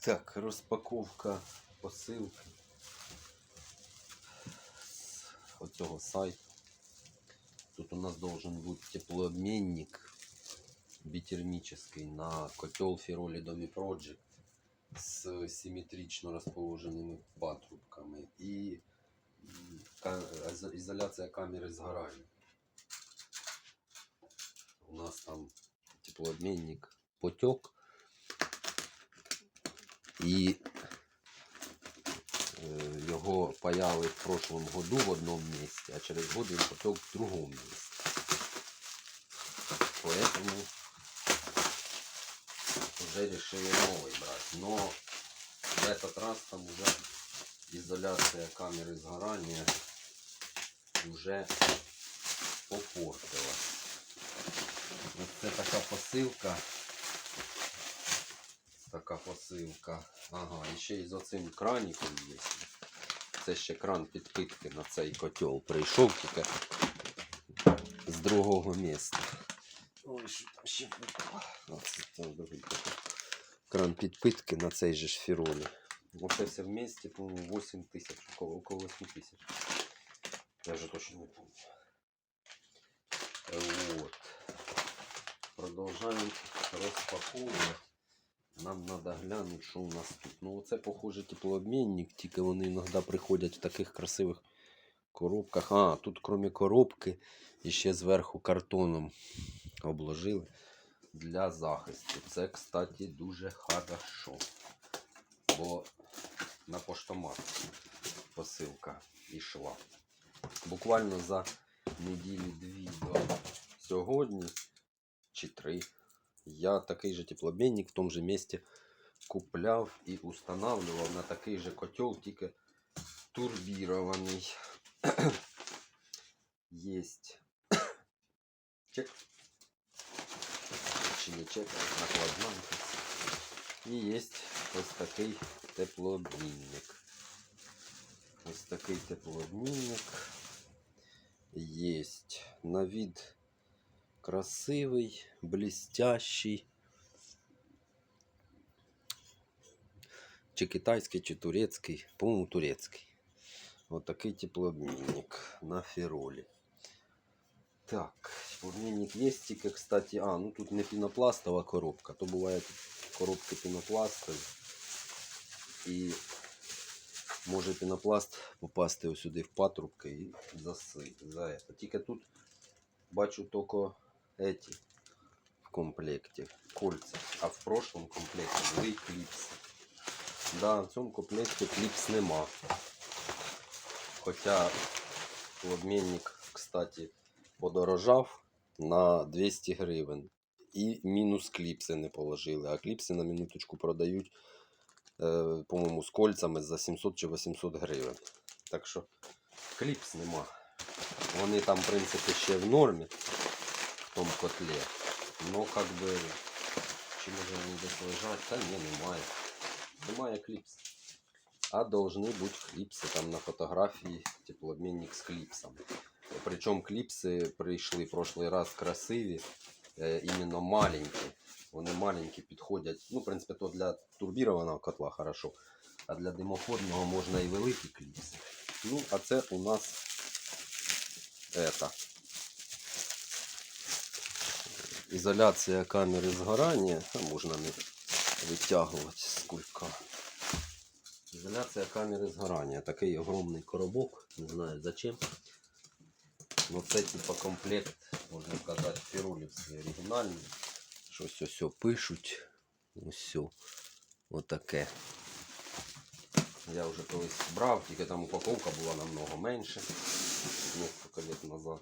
Так, розпаковка посилки з оцього сайту. Тут у нас должен бути теплообмінник битермический на котел Фіролі Домі Project з симметрично розположеними патрубками і м, ка- ізо- ізоляція камери згорання. У нас там теплообмінник потек. І е, його паяли в прошлом году в одному місці, а через год він потек в другому місці. Поэтому уже решили новый брать. Но в этот раз там уже изоляция камеры сгорания уже попортилась. Ось це така посилка. Така посилка. Ага, і ще й з оцим краніком є. Це ще кран підпитки на цей котел. Прийшов тільки з другого міста. Ой, що там ще другий. Кран підпитки на цей же ж фіролі. Оце все вместе, по-моєму, 8 тисяч, около, около 8 тисяч. Я вже точно не помню. Вот. Продовжаємо розпаковувати. Нам треба глянути, що у нас тут. Ну, це, похоже, теплообмінник, тільки вони іноді приходять в таких красивих коробках. А, тут, крім коробки, іще зверху картоном обложили для захисту. Це, кстати, дуже хорошо. Бо на поштомат посилка йшла. Буквально за неділі дві до сьогодні чи три я такий же теплообмінник в тому же місці купляв і устанавливав на такий же котел, тільки турбірований. Єсть чек. Чи не чек, а накладнанка. І є ось такий теплообмінник. Ось такий теплообмінник. Есть на вид красивый, блестящий. Чи китайський, чи турецький, по-моєму, турецький. Вот такий теплообмінник на фіролі. Так, теплообмінник є, тільки, кстати, а, ну тут не пінопластова коробка, то бувають коробки пінопластові. І може пінопласт попасти ось сюди в патрубки і заси, за это. Тільки тут бачу тільки эти в комплекті, кольця. А в прошлом комплекті були кліпси. Да, в цьому комплекті кліпс нема. Хоча обмінник, кстати, подорожав на 200 гривень. І мінус кліпси не положили. А кліпси на минуточку продають, е, по-моєму, з кольцями за 700 чи 800 гривень. Так що кліпс нема. Вони там, в принципі, ще в нормі в тому котлі. Ну, как би, чи може вони десь лежать? Та ні, немає. Немає кліпс. А должны бути кліпси там на фотографії, теплообмінник з кліпсами. Причому кліпси прийшли прошлий раз красиві, е, іменно маленькі. Вони маленькі підходять. Ну, в принципі, то для турбірованого котла хорошо. А для димоходного можна і великі кліпси. Ну, а це у нас это. Ізоляція камери згорання. А можна не витягувати з кулька. Ізоляція камери згорання. Такий огромний коробок. Не знаю зачем. Ну це типа комплект, можна сказати, фірулівський оригінальний. Щось ось пишуть. Ось. Отаке. Я вже колись брав, тільки там упаковка була намного менше. Несколько лет назад.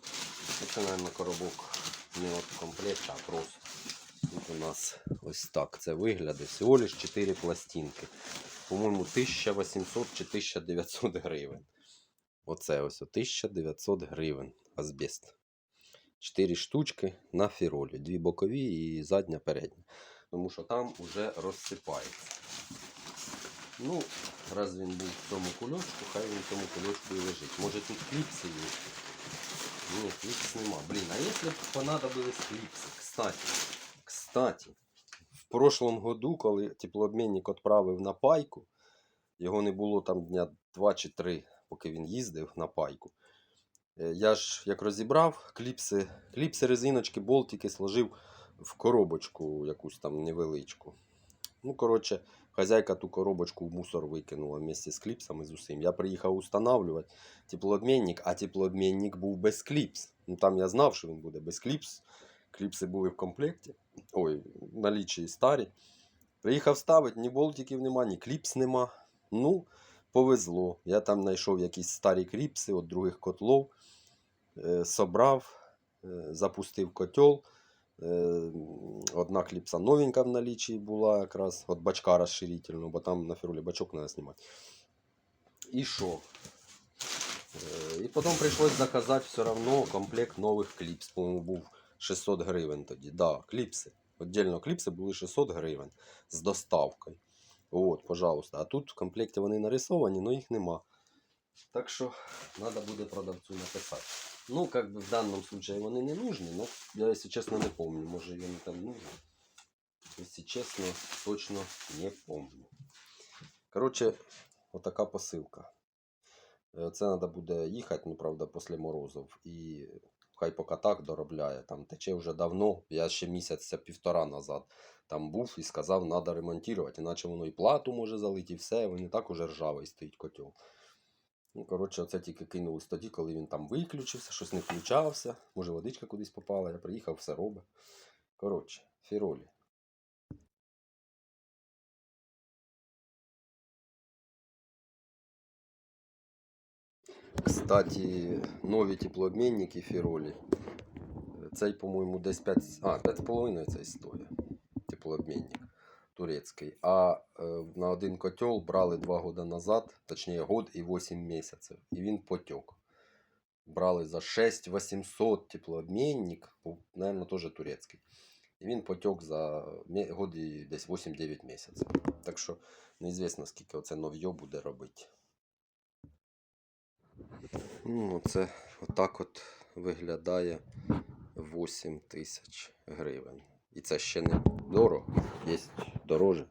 Це, мабуть, коробок не от комплект, а просто. Тут у нас ось так це вигляди. Всього лиш 4 пластинки. По-моєму, 1800 чи 1900 гривень. Оце ось 1900 гривень. Азбест. 4 штучки на фіролі. Дві бокові і задня передня. Тому що там вже розсипається. Ну, раз він був в цьому кульочку, хай він в цьому кульочку і лежить. Може тут кліпси є? Ні, кліпс нема. Блін, а якщо б понадобились кліпси? Кстати, кстати, в прошлому году, коли теплообмінник відправив на пайку, його не було там дня 2 чи 3, поки він їздив на пайку. Е, Я ж як розібрав кліпси, кліпси, резиночки, болтики сложив в коробочку якусь там невеличку. Ну, коротше, хазяйка ту коробочку в мусор викинула вместе з кліпсами з усім. Я приїхав устанавливати теплообмінник, а теплообмінник був без кліпс. Ну там я знав, що він буде без кліпс. Кліпси були в комплекті. Ой, в налічі старі. Приїхав ставити, ні болтиків нема, ні кліпс нема. Ну, повезло. Я там знайшов якісь старі кліпси від других котлов, е, собрав, е, запустив котел. Е, Одна кліпса новенька в налічі була якраз від бачка розширительного, бо там на фірулі бачок треба знімати. І що? Е, І потім прийшлось заказати все одно комплект нових кліпс. По-моєму, був 600 гривень тоді. Да, кліпси. Отдельно кліпси були 600 гривень з доставкою. От, пожалуйста. А тут в комплекті вони нарисовані, але їх нема. Так що треба буде продавцю написати. Ну, как бы в данном случае вони не нужны, но я, если честно, не помню. Може, вони там нужны. Если честно, точно не помню. Короче, отака посилка. Е, Це треба буде їхати, ну, правда, після морозів. І хай поки так доробляє. Там тече вже давно. Я ще місяця півтора назад там був і сказав, треба ремонтувати, іначе воно і плату може залити, і все. Він і так уже ржавий стоїть котел. Ну, коротше, оце тільки кинулось тоді, коли він там виключився, щось не включався. Може, водичка кудись попала, я приїхав, все робить. Коротше, фіролі. Кстати, нові теплообмінники фіролі. Цей, по-моєму, десь 5, а, 5,5 цей стоїть. Теплообмінник турецький. А е, на один котел брали 2 роки назад, точніше год і 8 місяців. І він потек. Брали за 6800 теплообмінник, мабуть, теж турецький. І він потек за год і десь 8-9 місяців. Так що неізвісно, скільки оце нов'йо буде робити. Ну, це отак от виглядає 8 тисяч гривень. І це ще не дорого, є дороже.